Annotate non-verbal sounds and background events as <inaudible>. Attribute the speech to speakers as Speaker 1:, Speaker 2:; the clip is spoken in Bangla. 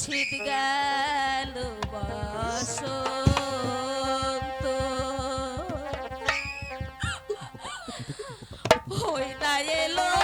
Speaker 1: শীত গেল বসন্ত। <laughs> হই না এলো